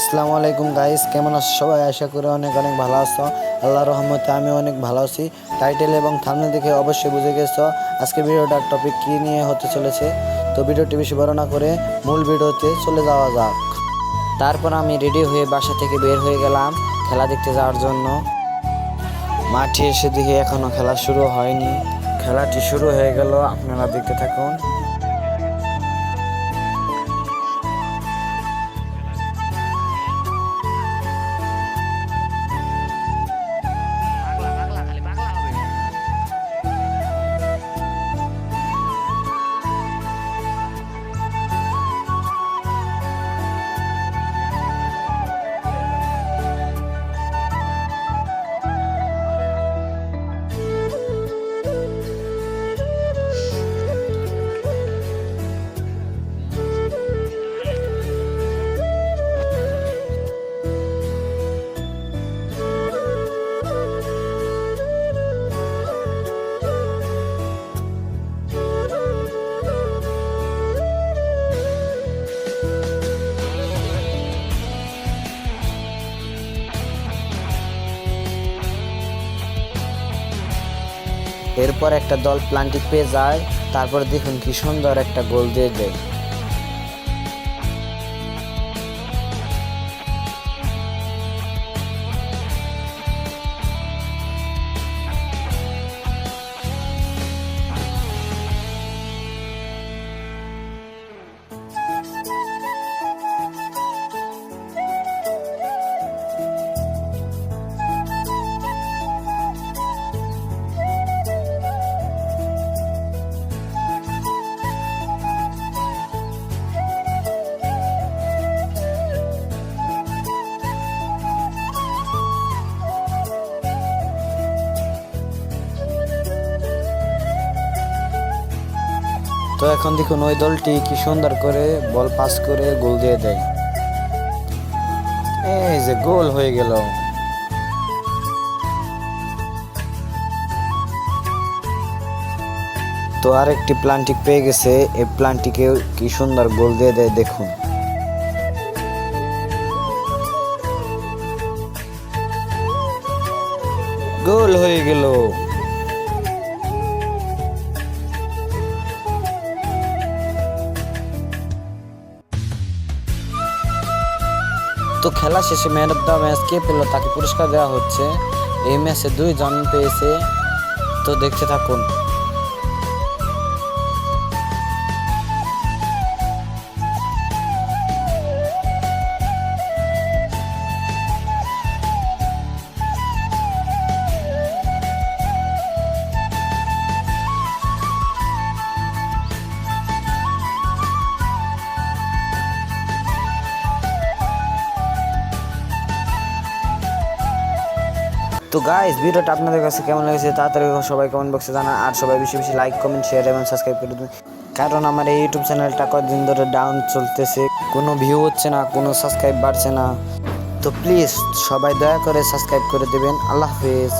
আসসালামু আলাইকুম গাইস, কেমন আছো সবাই? আশা করি অনেক অনেক ভালো আছো। আল্লাহর রহমতে আমি অনেক ভালো আছি। টাইটেল এবং থামনে দেখে অবশ্যই বুঝে গেছো আজকে ভিডিওটার টপিক কী নিয়ে হতে চলেছে। তো ভিডিওটি বেশি বড় না করে মূল ভিডিওতে চলে যাওয়া যাক। তারপর আমি রেডি হয়ে বাসা থেকে বের হয়ে গেলাম খেলা দেখতে যাওয়ার জন্য। মাঠে এসে দেখে এখনও খেলা শুরু হয়নি। খেলাটি শুরু হয়ে গেল, আপনারা দেখতে থাকুন। এরপর একটা দল প্লান্টিক পেয়ে যায় তারপর দেখুন কি সুন্দর একটা গোল দিয়ে দেয়। তো এখন দেখুন, ওই দলটি কি সুন্দর করে বল পাস করে গোল দিয়ে দেয়। এই যে গোল হয়ে গেল। তো আরেকটি প্লান্টিক পেয়ে গেছে, এই প্লান্টিকে কি সুন্দর গোল দিয়ে দেয়, দেখুন। গোল হয়ে গেল। তো খেলা শেষে ম্যান অফ দ্য ম্যাচ কে পেল তাকে পুরস্কার দেওয়া হচ্ছে। এই ম্যাচে দুই দুইজন পেয়েছে। তো দেখতে থাকুন। তো গাইস ভিডিওটা আপনাদের কাছে কেমন লেগেছে তাড়াতাড়ি সবাই কমেন্ট বক্সে জানা আর সবাই বেশি বেশি লাইক কমেন্ট শেয়ার এবং সাবস্ক্রাইব করে দিন। কারণ আমার এই ইউটিউব চ্যানেলটা কয়েকদিন ধরে ডাউন চলতেছে, কোনো ভিউ হচ্ছে না, কোনো সাবস্ক্রাইব বাড়ছে না। তো প্লিজ সবাই দয়া করে সাবস্ক্রাইব করে দেবেন, আল্লাহ হাফেজ।